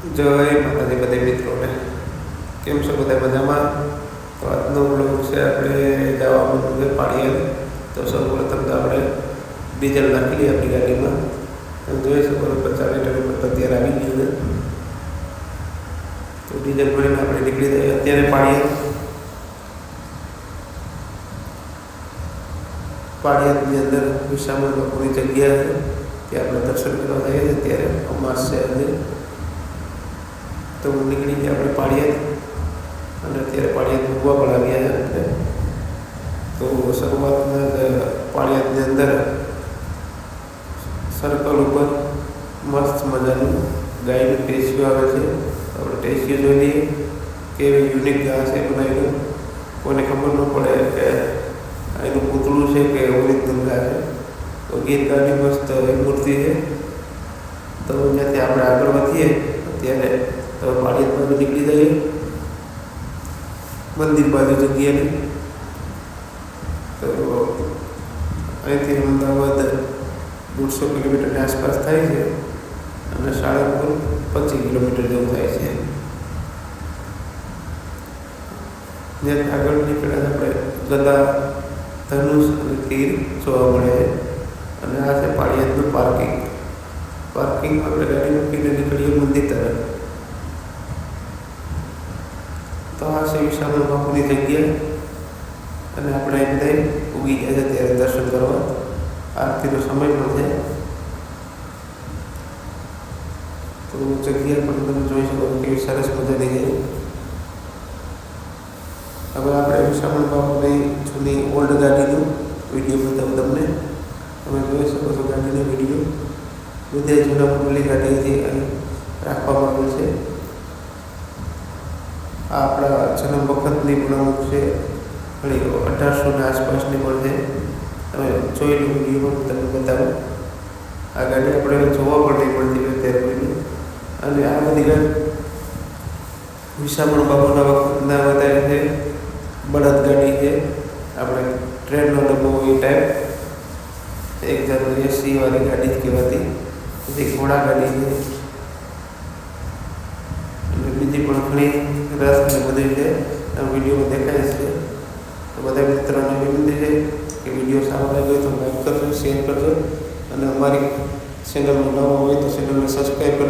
જય માતાજી બધા મિત્રોને, કેમ છો બધા મજામાં? તો આજનો બ્લોગ છે આપણે જવાનું છે પાણી તો સૌ પ્રથમ તો આપણે ડીઝલ નાખી લઈએ આપણી ગાડીમાં. જોઈ શકો પચાસ લીટર ઉપર અત્યારે આવી ગયું છે. તો ડીઝલ ભરીને આપણે નીકળી જઈએ. અત્યારે પાણી પાળિયાદની અંદર વિશામાં લોકોની જગ્યા છે, ત્યાં આપણે દર્શન કરવા જઈએ છીએ. ત્યારે અમાસ છે તો નીકળી ગયા આપણે પાળિયાદ અને અત્યારે પાળિયાદ મૂકવા પણ આવ્યા છે તો શરૂઆતના જ અંદર. સર્કલ ઉપર મસ્ત મજાનું ગાયનું ટેસ્યુ આવે છે. આપણે ટેસ્યુ જોઈ લઈએ કેવી યુનિક ઘાસ છે બનાવેલું. કોઈને ખબર ન પડે કે એનું પૂતળું છે કે ઓરિજિનલ ઘા છે. તો ગીત ગાડી મસ્ત મૂર્તિ છે. તો જ્યાંથી આપણે આગળ વધીએ. ત્યારે તો પાળિયાદ બાજુ નીકળી જઈએ મંદિર બાજુ જગ્યાની તો અહીંથી અમદાવાદ દોઢસો કિલોમીટરની આસપાસ થાય છે અને સાળંગપુર પચીસ કિલોમીટર જેવું થાય છે જ્યાં આગળ નીકળ્યા આપણે ગદા ધનુષ અને તીર જોવા મળે છે અને આ છે પાળિયાદનું પાર્કિંગ પાર્કિંગમાં આપણે ગાડી મૂકીને આ છે વિશાળ બાપુની જગ્યા અને આપણે એમ બધા ઉગી ગયા છે ત્યારે દર્શન કરવા આરતીનો સમય પણ છે તો જગ્યા પણ તમે જોઈ શકો છો કેવી સરસ મજાની છે હવે આપણે વિશાળ બાપુની જૂની ઓલ્ડ ગાડીનો વિડીયો બતાવું તમને તમે જોઈ શકો છો ગાડીનો વિડીયો બધે જૂના મોડલની ગાડી જે અહીં રાખવામાં આવેલ છે આ આપણા જન્મ વખતની પણ અમુક છે. ઘણી અઢારસોના આસપાસની પણ છે. તમે જોઈ લો તમને બતાવું. આ ગાડી આપણે જોવા પણ નહીં પડતી હોય કોઈને. અને આ બધી ગાડી વિશામણ બાબુના વખતના વધારે છે. બળદ ગાડી છે. આપણે ટ્રેનનો ડબ્બો એ ટાઈપ એક જાતની એસીવાળી ગાડી જ કહેવાતી. બધી ઘોડા ગાડી છે. બીજી પણ ઘણી રસ ને બધી છે આ વિડીયોમાં દેખાય છે તો બધા મિત્રોને વિનંતી છે કે વિડીયો સારો લાગ્યો હોય તો લાઈક કરજો શેર કરજો અને અમારી ચેનલમાં નવા હોય તો ચેનલને સબસ્ક્રાઈબ કરી